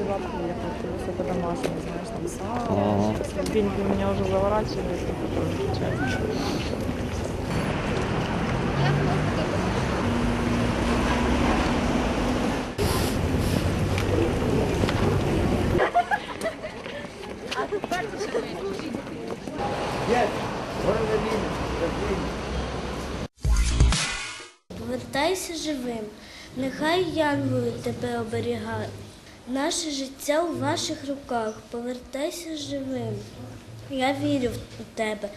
Селедку я хочу по-домашнему, знаешь. Деньги меня уже заворачивали, я хочу Повертайся живим нехай янголи тебе оберігають. Наше життя у ваших руках. Повертайся живим. Я вірю в тебе.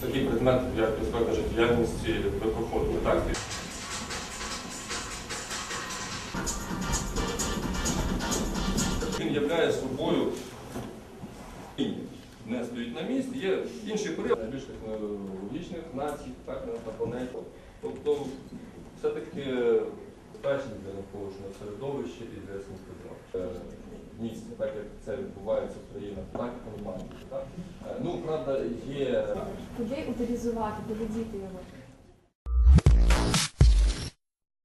Такий предмет, як безпека життєдіяльності, ви проходили, так? Він являє собою не стоїть на місці, є інший період найбільш технологічних націй, так, на планеті. Тобто, все-таки безпечність для навколишнього середовища і для самопризвання місця, так як це відбувається в країнах, так і немає. Так? Е, Ну, правда, є Куди утилізувати, куди діти його?